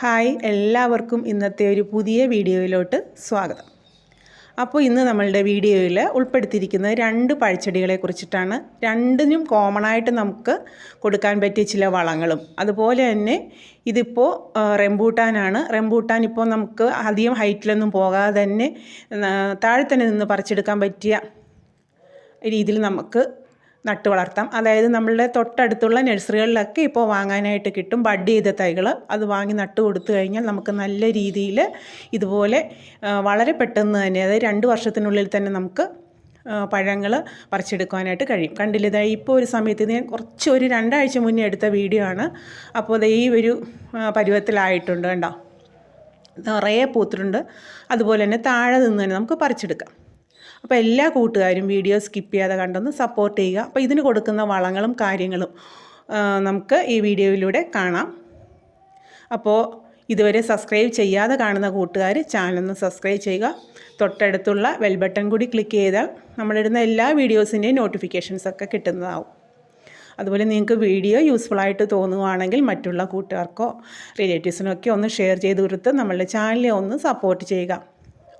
Hi എല്ലാവർക്കും ഇന്നത്തെ ഒരു പുതിയ വീഡിയോയിലോട്ട് സ്വാഗതം. അപ്പോൾ ഇന്ന് നമ്മളുടെ വീഡിയോയിൽ ഉൾപ്പെടുത്തിയിരിക്കുന്ന രണ്ട് പഴച്ചെടികളെ കുറിച്ചിട്ടാണ് രണ്ടിനും കോമൺ ആയിട്ട് നമുക്ക് കൊടുക്കാൻ പറ്റിയ ചില വളങ്ങളും. അതുപോലെ തന്നെ ഇതിപ്പോൾ റെമ്പൂട്ടാനാണ് റെമ്പൂട്ടാൻ ഇപ്പോൾ നമുക്ക് അധികം ഹൈറ്റിലൊന്നും പോകാതെ തന്നെ താഴെ തന്നെ നിന്ന് പറിച്ചെടുക്കാൻ പറ്റിയ രീതിയിൽ നമുക്ക് നട്ട് വളർത്താം. അതായത് നമ്മളുടെ തൊട്ടടുത്തുള്ള നഴ്സറികളിലൊക്കെ ഇപ്പോൾ വാങ്ങാനായിട്ട് കിട്ടും ബഡ് ചെയ്ത തൈകൾ. അത് വാങ്ങി നട്ട് കൊടുത്തു കഴിഞ്ഞാൽ നമുക്ക് നല്ല രീതിയിൽ ഇതുപോലെ വളരെ പെട്ടെന്ന് തന്നെ അതായത് രണ്ട് വർഷത്തിനുള്ളിൽ തന്നെ നമുക്ക് പഴങ്ങൾ പറിച്ചെടുക്കുവാനായിട്ട് കഴിയും. കണ്ടില്ല ഇതാ ഇപ്പോൾ ഒരു സമയത്ത് ഞാൻ കുറച്ച് ഒരു രണ്ടാഴ്ച മുന്നേ എടുത്ത വീഡിയോ ആണ്. അപ്പോൾ അത് ഈ ഒരു പരുവത്തിലായിട്ടുണ്ട് കണ്ടോ? നിറയെ പൂത്തിട്ടുണ്ട്. അതുപോലെ തന്നെ താഴെ നിന്ന് തന്നെ നമുക്ക് പറിച്ചെടുക്കാം. അപ്പോൾ എല്ലാ കൂട്ടുകാരും വീഡിയോ സ്കിപ്പ് ചെയ്യാതെ കണ്ടൊന്ന് സപ്പോർട്ട് ചെയ്യുക. അപ്പോൾ ഇതിന് കൊടുക്കുന്ന വളങ്ങളും കാര്യങ്ങളും നമുക്ക് ഈ വീഡിയോയിലൂടെ കാണാം. അപ്പോൾ ഇതുവരെ സബ്സ്ക്രൈബ് ചെയ്യാതെ കാണുന്ന കൂട്ടുകാർ ചാനലൊന്ന് സബ്സ്ക്രൈബ് ചെയ്യുക. തൊട്ടടുത്തുള്ള ബെൽ ബട്ടൺ കൂടി ക്ലിക്ക് ചെയ്താൽ നമ്മളിടുന്ന എല്ലാ വീഡിയോസിന്റെയും നോട്ടിഫിക്കേഷൻസൊക്കെ കിട്ടുന്നതാവും. അതുപോലെ നിങ്ങൾക്ക് വീഡിയോ യൂസ്ഫുൾ ആയിട്ട് തോന്നുകയാണെങ്കിൽ മറ്റുള്ള കൂട്ടുകാർക്കോ റിലേറ്റീവ്സിനൊക്കെ ഒന്ന് ഷെയർ ചെയ്ത് കൊടുത്ത് നമ്മളുടെ ചാനലിനെ ഒന്ന് സപ്പോർട്ട് ചെയ്യുക.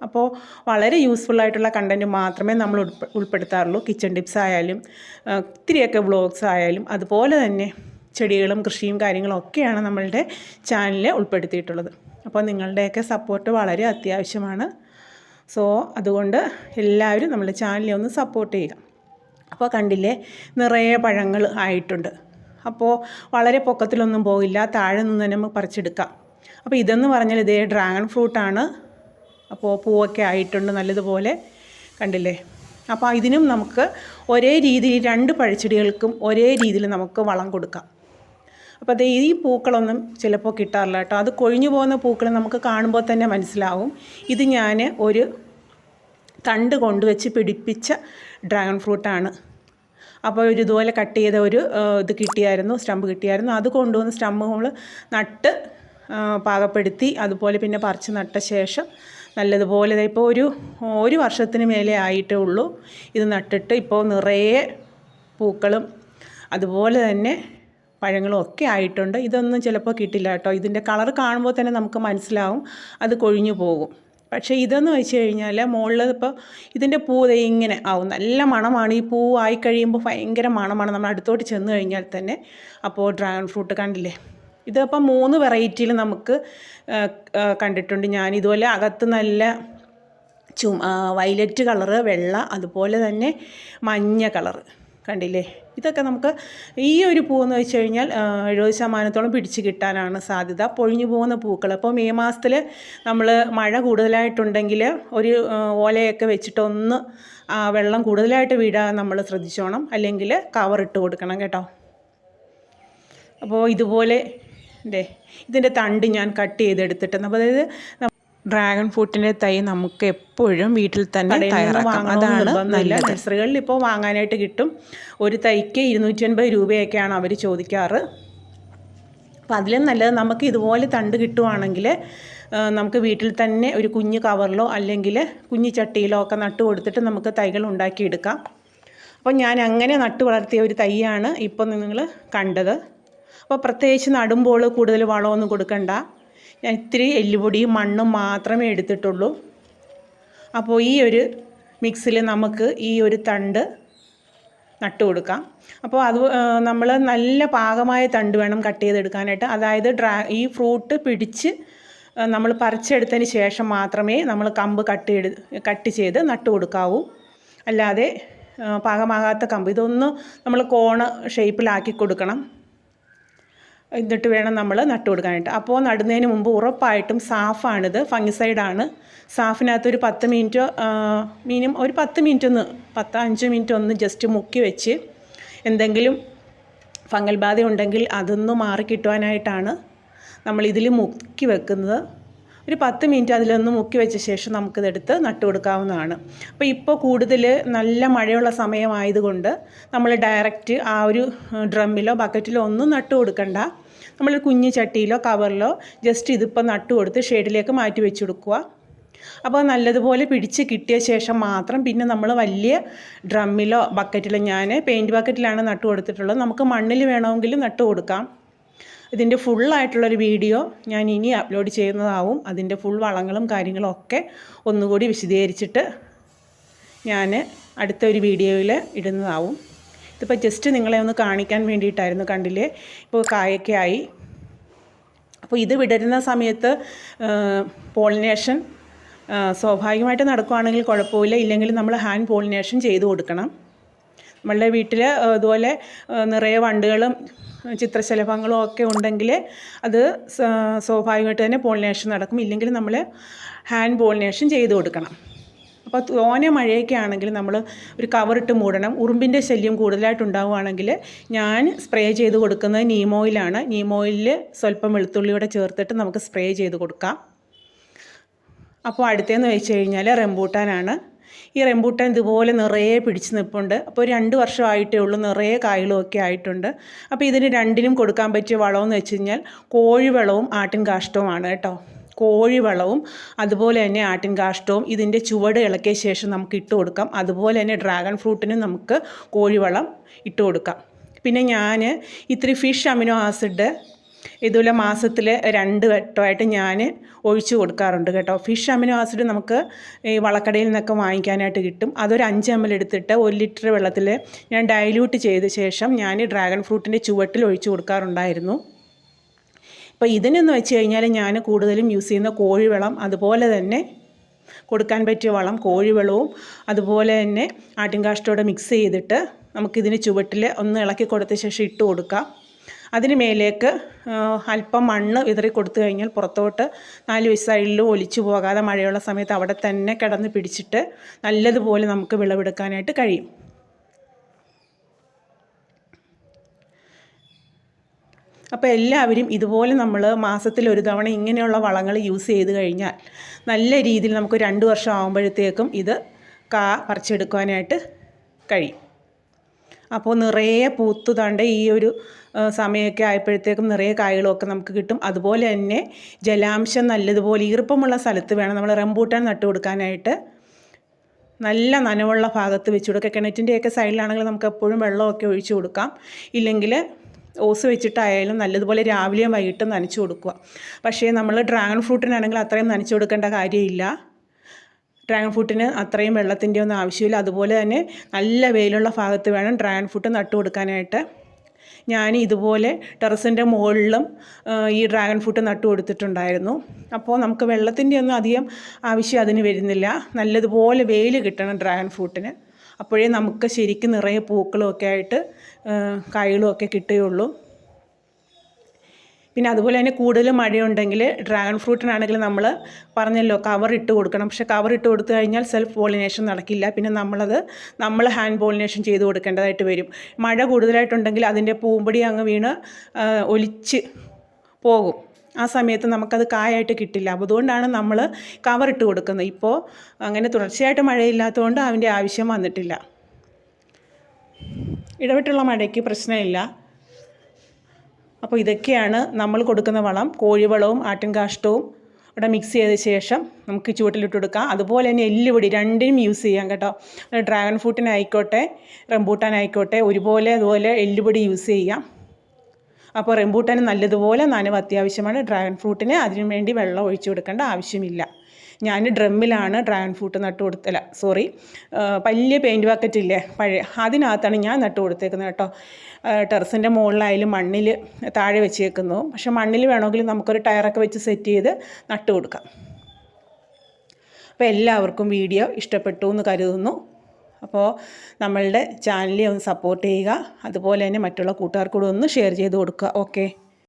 അപ്പോൾ വളരെ യൂസ്ഫുൾ ആയിട്ടുള്ള കണ്ടന്റ് മാത്രമേ നമ്മൾ ഉൾപ്പെ ഉൾപ്പെടുത്താറുള്ളൂ. കിച്ചൺ ടിപ്സ് ആയാലും ഒത്തിരിയൊക്കെ വ്ളോഗ്സ് ആയാലും അതുപോലെ തന്നെ ചെടികളും കൃഷിയും കാര്യങ്ങളും ഒക്കെയാണ് നമ്മളുടെ ചാനലിൽ ഉൾപ്പെടുത്തിയിട്ടുള്ളത്. അപ്പോൾ നിങ്ങളുടെയൊക്കെ സപ്പോർട്ട് വളരെ അത്യാവശ്യമാണ്. സോ അതുകൊണ്ട് എല്ലാവരും നമ്മുടെ ചാനലിനെ ഒന്ന് സപ്പോർട്ട് ചെയ്യുക. അപ്പോൾ കണ്ടില്ലേ നിറയെ പഴങ്ങൾ ആയിട്ടുണ്ട്. അപ്പോൾ വളരെ പൊക്കത്തിലൊന്നും പോകില്ല താഴെ നിന്ന് തന്നെ നമുക്ക് പറിച്ചെടുക്കാം. അപ്പോൾ ഇതെന്ന് പറഞ്ഞാൽ ഇതേ ഡ്രാഗൺ ഫ്രൂട്ടാണ് അപ്പോൾ പൂവൊക്കെ ആയിട്ടുണ്ട് നല്ലതുപോലെ. കണ്ടില്ലേ? അപ്പോൾ ഇതിനും നമുക്ക് ഒരേ രീതിയിൽ രണ്ട് പഴച്ചെടികൾക്കും ഒരേ രീതിയിൽ നമുക്ക് വളം കൊടുക്കാം. അപ്പോൾ അത് ഈ പൂക്കളൊന്നും ചിലപ്പോൾ കിട്ടാറില്ല കേട്ടോ. അത് കൊഴിഞ്ഞു പോകുന്ന പൂക്കൾ നമുക്ക് കാണുമ്പോൾ തന്നെ മനസ്സിലാവും. ഇത് ഞാൻ ഒരു തണ്ട് കൊണ്ടുവച്ച് പിടിപ്പിച്ച ഡ്രാഗൺ ഫ്രൂട്ടാണ്. അപ്പോൾ ഒരു ഇതുപോലെ കട്ട് ചെയ്ത ഒരു ഇത് കിട്ടിയായിരുന്നു സ്റ്റമ്പ് കിട്ടിയായിരുന്നു. അത് കൊണ്ടുവന്ന് സ്റ്റമ്പ് നമ്മൾ നട്ട് പാകപ്പെടുത്തി അതുപോലെ പിന്നെ പറിച്ച് നട്ട ശേഷം നല്ലതുപോലെ ഇപ്പോൾ ഒരു ഒരു വർഷത്തിന് മേലെ ആയിട്ടേ ഉള്ളൂ. ഇത് നട്ടിട്ട് ഇപ്പോൾ നിറയെ പൂക്കളും അതുപോലെ തന്നെ പഴങ്ങളും ഒക്കെ ആയിട്ടുണ്ട്. ഇതൊന്നും ചിലപ്പോൾ കിട്ടില്ല കേട്ടോ. ഇതിന്റെ കളർ കാണുമ്പോൾ തന്നെ നമുക്ക് മനസ്സിലാവും അത് കൊഴിഞ്ഞു പോകും. പക്ഷേ ഇതെന്ന് വെച്ച് കഴിഞ്ഞാൽ മുകളിൽ ഇപ്പോൾ ഇതിന്റെ പൂ ഇങ്ങനെ ആവും. നല്ല മണമാണ്. ഈ പൂ ആയി കഴിയുമ്പോൾ ഭയങ്കര മണമാണ്. നമ്മൾ അടുത്തോട്ട് ചെന്ന് കഴിഞ്ഞാൽ തന്നെ. അപ്പോൾ ഡ്രാഗൺ ഫ്രൂട്ട് കണ്ടില്ലേ? ഇതിപ്പോൾ മൂന്ന് വെറൈറ്റിയിൽ നമുക്ക് കണ്ടിട്ടുണ്ട്. ഞാൻ ഇതുപോലെ അകത്ത് നല്ല ചും വയലറ്റ് കളറ് വെള്ള അതുപോലെ തന്നെ മഞ്ഞ കളറ് കണ്ടില്ലേ? ഇതൊക്കെ നമുക്ക് ഈ ഒരു പൂവെന്ന് വെച്ച് കഴിഞ്ഞാൽ എഴുപത് ശതമാനത്തോളം പിടിച്ച് കിട്ടാനാണ് സാധ്യത. പൊഴിഞ്ഞു പോകുന്ന പൂക്കൾ. അപ്പോൾ മെയ് മാസത്തിൽ നമ്മൾ മഴ കൂടുതലായിട്ടുണ്ടെങ്കിൽ ഒരു ഓലയൊക്കെ വെച്ചിട്ടൊന്ന് വെള്ളം കൂടുതലായിട്ട് വീടാൻ നമ്മൾ ശ്രദ്ധിച്ചോണം. അല്ലെങ്കിൽ കവർ ഇട്ട് കൊടുക്കണം കേട്ടോ. അപ്പോൾ ഇതുപോലെ ദേ ഇതിന്റെ തണ്ട് ഞാൻ കട്ട് ചെയ്തെടുത്തിട്ട് അതായത് ഡ്രാഗൺ ഫ്രൂട്ടിന്റെ തൈ നമുക്ക് എപ്പോഴും വീട്ടിൽ തന്നെ തയ്യാറാക്കാം. അതാണ് നല്ല നഴ്സറികളിൽ ഇപ്പോൾ വാങ്ങാനായിട്ട് കിട്ടും. ഒരു തൈക്ക് ഇരുന്നൂറ്റി അൻപത് രൂപയൊക്കെയാണ് അവർ ചോദിക്കാറ്. അപ്പം അതിലും നല്ലത് നമുക്ക് ഇതുപോലെ തണ്ട് കിട്ടുവാണെങ്കിൽ നമുക്ക് വീട്ടിൽ തന്നെ ഒരു കുഞ്ഞ് കവറിലോ അല്ലെങ്കിൽ കുഞ്ഞു ചട്ടിയിലോ ഒക്കെ നട്ട് കൊടുത്തിട്ട് നമുക്ക് തൈകൾ ഉണ്ടാക്കിയെടുക്കാം. അപ്പോൾ ഞാൻ അങ്ങനെ നട്ട് വളർത്തിയ ഒരു തൈയാണ് ഇപ്പോൾ നിങ്ങൾ കണ്ടത്. അപ്പോൾ പ്രത്യേകിച്ച് നടുമ്പോൾ കൂടുതൽ വളമൊന്നും കൊടുക്കണ്ട. ഞാൻ ഇത്തിരി എല്ലുപൊടിയും മണ്ണും മാത്രമേ എടുത്തിട്ടുള്ളൂ. അപ്പോൾ ഈ ഒരു മിക്സിൽ നമുക്ക് ഈ ഒരു തണ്ട് നട്ടു കൊടുക്കാം. അപ്പോൾ അത് നമ്മൾ നല്ല പാകമായ തണ്ട് വേണം കട്ട് ചെയ്തെടുക്കാനായിട്ട്. അതായത് ഡ്രാ ഈ ഫ്രൂട്ട് പിടിച്ച് നമ്മൾ പറിച്ചെടുത്തതിന് ശേഷം മാത്രമേ നമ്മൾ കമ്പ് കട്ട് ചെയ്ത് കട്ട് ചെയ്ത് നട്ടു കൊടുക്കാവൂ. അല്ലാതെ പാകമാകാത്ത കമ്പ്. ഇതൊന്ന് നമ്മൾ കോണ് ഷേപ്പിലാക്കി കൊടുക്കണം. എന്നിട്ട് വേണം നമ്മൾ നട്ടു കൊടുക്കാനായിട്ട്. അപ്പോൾ നടുന്നതിന് മുമ്പ് ഉറപ്പായിട്ടും സാഫാണിത്. ഫംഗിസൈഡാണ്. സാഫിനകത്ത് ഒരു പത്ത് മിനിറ്റ് മീനും ഒരു പത്ത് മിനിറ്റ് ഒന്ന് പത്ത് അഞ്ച് മിനിറ്റ് ഒന്ന് ജസ്റ്റ് മുക്കി വെച്ച് എന്തെങ്കിലും ഫംഗൽ ബാധ ഉണ്ടെങ്കിൽ അതൊന്ന് മാറി കിട്ടുവാനായിട്ടാണ് നമ്മൾ ഇതിൽ മുക്കി വെക്കുന്നത്. ഒരു പത്ത് മിനിറ്റ് അതിലൊന്ന് മുക്കി വെച്ച ശേഷം നമുക്കിതെടുത്ത് നട്ടു കൊടുക്കാവുന്നതാണ്. അപ്പോൾ ഇപ്പോൾ കൂടുതൽ നല്ല മഴയുള്ള സമയമായതുകൊണ്ട് നമ്മൾ ഡയറക്റ്റ് ആ ഒരു ഡ്രമ്മിലോ ബക്കറ്റിലോ ഒന്നും നട്ടു കൊടുക്കണ്ട. നമ്മൾ കുഞ്ഞു ചട്ടിയിലോ കവറിലോ ജസ്റ്റ് ഇതിപ്പോൾ നട്ടു കൊടുത്ത് ഷെയ്ഡിലേക്ക് മാറ്റി വെച്ച് കൊടുക്കുക. അപ്പോൾ നല്ലതുപോലെ പിടിച്ച് കിട്ടിയ ശേഷം മാത്രം പിന്നെ നമ്മൾ വലിയ ഡ്രമ്മിലോ ബക്കറ്റിലോ ഞാൻ പെയിന്റ് ബക്കറ്റിലാണ് നട്ടു കൊടുത്തിട്ടുള്ളത്. നമുക്ക് മണ്ണിൽ വേണമെങ്കിലും നട്ടു കൊടുക്കാം. ഇതിന്റെ ഫുള്ളായിട്ടുള്ളൊരു വീഡിയോ ഞാൻ ഇനി അപ്ലോഡ് ചെയ്യുന്നതാവും. അതിന്റെ ഫുൾ വളങ്ങളും കാര്യങ്ങളും ഒക്കെ ഒന്നുകൂടി വിശദീകരിച്ചിട്ട് ഞാൻ അടുത്ത ഒരു വീഡിയോയിൽ ഇടുന്നതാവും. ഇതിപ്പോൾ ജസ്റ്റ് നിങ്ങളെ ഒന്ന് കാണിക്കാൻ വേണ്ടിയിട്ടായിരുന്നു കണ്ടില്ലേ? ഇപ്പോൾ കായൊക്കെ ആയി. അപ്പോൾ ഇത് വിടരുന്ന സമയത്ത് പോളിനേഷൻ സ്വാഭാവികമായിട്ട് നടക്കുകയാണെങ്കിൽ കുഴപ്പമില്ല. ഇല്ലെങ്കിൽ നമ്മൾ ഹാൻഡ് പോളിനേഷൻ ചെയ്ത് കൊടുക്കണം. നമ്മളുടെ വീട്ടിൽ ഇതുപോലെ നിറയെ വണ്ടുകളും ചിത്രശലഭങ്ങളും ഒക്കെ ഉണ്ടെങ്കിൽ അത് സ്വാഭാവികമായിട്ട് തന്നെ പോളിനേഷൻ നടക്കും. ഇല്ലെങ്കിൽ നമ്മൾ ഹാൻഡ് പോളിനേഷൻ ചെയ്ത് കൊടുക്കണം. അപ്പോൾ തോനെ മഴയൊക്കെ ആണെങ്കിൽ നമ്മൾ ഒരു കവറിട്ട് മൂടണം. ഉറുമ്പിന്റെ ശല്യം കൂടുതലായിട്ട് ഉണ്ടാവുകയാണെങ്കിൽ ഞാൻ സ്പ്രേ ചെയ്ത് കൊടുക്കുന്നത് നീമോയിലാണ് നീമോയിൽ സ്വല്പം വെളുത്തുള്ളിയോടെ ചേർത്തിട്ട് നമുക്ക് സ്പ്രേ ചെയ്ത് കൊടുക്കാം. അപ്പോൾ അടുത്തേന്ന് വെച്ച് കഴിഞ്ഞാൽ റെമ്പൂട്ടാനാണ് ഈ റെമ്പൂട്ടാൻ ഇതുപോലെ നിറയെ പിടിച്ച് നിൽപ്പുണ്ട് അപ്പോൾ രണ്ട് വർഷമായിട്ടേ ഉള്ളൂ നിറയെ കായലുമൊക്കെ ആയിട്ടുണ്ട്. അപ്പോൾ ഇതിന് രണ്ടിനും കൊടുക്കാൻ പറ്റിയ വളമെന്ന് വെച്ച് കഴിഞ്ഞാൽ കോഴിവളവും ആട്ടിൻ കാഷ്ടവുമാണ് കേട്ടോ. കോഴിവളവും അതുപോലെ തന്നെ ആട്ടിൻ കാഷ്ടവും ഇതിന്റെ ചുവട് ഇളക്കിയ ശേഷം നമുക്ക് ഇട്ട് കൊടുക്കാം. അതുപോലെ തന്നെ ഡ്രാഗൺ ഫ്രൂട്ടിനും നമുക്ക് കോഴിവളം ഇട്ട് കൊടുക്കാം. പിന്നെ ഞാൻ ഇത്തിരി ഫിഷ് അമിനോ ആസിഡ് ഇതുപോലെ മാസത്തിൽ രണ്ട് വട്ടമായിട്ട് ഞാൻ ഒഴിച്ചു കൊടുക്കാറുണ്ട് കേട്ടോ. ഫിഷ് അമിനോ ആസിഡ് നമുക്ക് ഈ വളക്കടയിൽ നിന്നൊക്കെ വാങ്ങിക്കാനായിട്ട് കിട്ടും. അതൊരു അഞ്ച് എം എൽ എടുത്തിട്ട് ഒരു ലിറ്റർ വെള്ളത്തിൽ ഞാൻ ഡൈല്യൂട്ട് ചെയ്ത ശേഷം ഞാൻ ഡ്രാഗൺ ഫ്രൂട്ടിന്റെ ചുവട്ടിൽ ഒഴിച്ചു കൊടുക്കാറുണ്ടായിരുന്നു. അപ്പോൾ ഇതിനെന്ന് വെച്ച് കഴിഞ്ഞാൽ ഞാൻ കൂടുതലും യൂസ് ചെയ്യുന്ന കോഴിവളം അതുപോലെ തന്നെ കൊടുക്കാൻ പറ്റിയ വളം കോഴിവളവും അതുപോലെ തന്നെ ആട്ടിൻകാഷ്ടോടെ മിക്സ് ചെയ്തിട്ട് നമുക്കിതിന് ചുവട്ടിൽ ഒന്ന് ഇളക്കി കൊടുത്ത ശേഷം ഇട്ട് കൊടുക്കാം. അതിന് മേലേക്ക് അല്പം മണ്ണ് വിതറി കൊടുത്തു കഴിഞ്ഞാൽ പുറത്തോട്ട് നാല് സൈഡിലും ഒലിച്ചു പോകാതെ മഴയുള്ള സമയത്ത് അവിടെ തന്നെ കിടന്ന് പിടിച്ചിട്ട് നല്ലതുപോലെ നമുക്ക് വിളവെടുക്കാനായിട്ട് കഴിയും. അപ്പോൾ എല്ലാവരും ഇതുപോലെ നമ്മൾ മാസത്തിൽ ഒരു തവണ ഇങ്ങനെയുള്ള വളങ്ങൾ യൂസ് ചെയ്ത് കഴിഞ്ഞാൽ നല്ല രീതിയിൽ നമുക്ക് രണ്ട് വർഷം ആകുമ്പോഴത്തേക്കും ഇത് കാ പറിച്ചെടുക്കാനായിട്ട് കഴിയും. അപ്പോൾ നിറയെ പൂത്തുതാണ്ട് ഈ ഒരു സമയമൊക്കെ ആയപ്പോഴത്തേക്കും നിറയെ കായകളൊക്കെ നമുക്ക് കിട്ടും. അതുപോലെ തന്നെ ജലാംശം നല്ലതുപോലെ ഈർപ്പമുള്ള സ്ഥലത്ത് വേണം നമ്മൾ റംബൂട്ടാൻ നട്ടു കൊടുക്കാനായിട്ട്. നല്ല നനവുള്ള ഭാഗത്ത് വെച്ച് കൊടുക്കുക കിണറ്റിന്റെയൊക്കെ സൈഡിലാണെങ്കിൽ നമുക്ക് എപ്പോഴും വെള്ളമൊക്കെ ഒഴിച്ചു കൊടുക്കാം. ഇല്ലെങ്കിൽ ഓസ് വെച്ചിട്ടായാലും നല്ലതുപോലെ രാവിലെയും വൈകിട്ടും നനച്ചു കൊടുക്കുക. പക്ഷേ നമ്മൾ ഡ്രാഗൺ ഫ്രൂട്ടിനാണെങ്കിൽ അത്രയും നനച്ചു കൊടുക്കേണ്ട കാര്യമില്ല. ഡ്രാഗൺ ഫ്രൂട്ടിന് അത്രയും വെള്ളത്തിന്റെ ഒന്നും ആവശ്യമില്ല. അതുപോലെ തന്നെ നല്ല വെയിലുള്ള ഭാഗത്ത് വേണം ഡ്രാഗൺ ഫ്രൂട്ട് നട്ടു കൊടുക്കാനായിട്ട്. ഞാൻ ഇതുപോലെ ടെറസിന്റെ മുകളിലും ഈ ഡ്രാഗൺ ഫ്രൂട്ട് നട്ടു കൊടുത്തിട്ടുണ്ടായിരുന്നു. അപ്പോൾ നമുക്ക് വെള്ളത്തിന്റെ ഒന്നും അധികം ആവശ്യം അതിന് വരുന്നില്ല. നല്ലതുപോലെ വെയിൽ കിട്ടണം ഡ്രാഗൺ ഫ്രൂട്ടിന്. അപ്പോഴേ നമുക്ക് ശരിക്കും നിറയെ പൂക്കളും ഒക്കെ ആയിട്ട് കായകളും ഒക്കെ കിട്ടുകയുള്ളൂ. പിന്നെ അതുപോലെ തന്നെ കൂടുതൽ മഴയുണ്ടെങ്കിൽ ഡ്രാഗൺ ഫ്രൂട്ടിനാണെങ്കിൽ നമ്മൾ പറഞ്ഞല്ലോ കവർ ഇട്ട് കൊടുക്കണം. പക്ഷേ കവർ ഇട്ട് കൊടുത്തു കഴിഞ്ഞാൽ സെൽഫ് പോളിനേഷൻ നടക്കില്ല. പിന്നെ നമ്മളത് നമ്മൾ ഹാൻഡ് പോളിനേഷൻ ചെയ്ത് കൊടുക്കേണ്ടതായിട്ട് വരും. മഴ കൂടുതലായിട്ടുണ്ടെങ്കിൽ അതിന്റെ പൂമ്പടി അങ്ങ് വീണ് ഒലിച്ച് പോകും. ആ സമയത്ത് നമുക്കത് കായായിട്ട് കിട്ടില്ല. അതുകൊണ്ടാണ് നമ്മൾ കവർ ഇട്ട് കൊടുക്കുന്നത്. ഇപ്പോൾ അങ്ങനെ തുടർച്ചയായിട്ട് മഴയില്ലാത്തതുകൊണ്ട് അതിന്റെ ആവശ്യം വന്നിട്ടില്ല. ഇടവിട്ടുള്ള മഴയ്ക്ക് പ്രശ്നമില്ല. അപ്പോൾ ഇതൊക്കെയാണ് നമ്മൾ കൊടുക്കുന്ന വളം. കോഴിവളവും ആട്ടിൻകാഷ്ടവും ഇവിടെ മിക്സ് ചെയ്ത ശേഷം നമുക്ക് ചുവട്ടിലിട്ട് കൊടുക്കാം. അതുപോലെ തന്നെ എല്ലുപൊടി രണ്ടിനും യൂസ് ചെയ്യാം കേട്ടോ. ഡ്രാഗൺ ഫ്രൂട്ടിനായിക്കോട്ടെ റംബൂട്ടാനായിക്കോട്ടെ ഒരുപോലെ അതുപോലെ എല്ലുപൊടി യൂസ് ചെയ്യാം. അപ്പോൾ റംബൂട്ടാന് നല്ലതുപോലെ നനവ് അത്യാവശ്യമാണ്. ഡ്രാഗൺ ഫ്രൂട്ടിന് അതിനു വേണ്ടി വെള്ളം ഒഴിച്ചു കൊടുക്കേണ്ട ആവശ്യമില്ല. ഞാൻ ഡ്രമ്മിലാണ് ഡ്രാഗൺ ഫ്രൂട്ട് നട്ട് കൊടുത്തല്ല സോറി വലിയ പെയിന്റ് ബക്കറ്റ് ഇല്ലേ പഴയ അതിനകത്താണ് ഞാൻ നട്ട് കൊടുത്തേക്കുന്നത് കേട്ടോ. ടെറസിന്റെ മുകളിലായാലും മണ്ണിൽ താഴെ വെച്ചേക്കുന്നു. പക്ഷേ മണ്ണിൽ വേണമെങ്കിൽ നമുക്കൊരു ടയറൊക്കെ വെച്ച് സെറ്റ് ചെയ്ത് നട്ട് കൊടുക്കാം. അപ്പോൾ എല്ലാവർക്കും വീഡിയോ ഇഷ്ടപ്പെട്ടു എന്ന് കരുതുന്നു. അപ്പോൾ നമ്മളുടെ ചാനലിൽ ഒന്ന് സപ്പോർട്ട് ചെയ്യുക. അതുപോലെ തന്നെ മറ്റുള്ള കൂട്ടുകാർക്കൂടെ ഒന്ന് ഷെയർ ചെയ്ത് കൊടുക്കുക. ഓക്കെ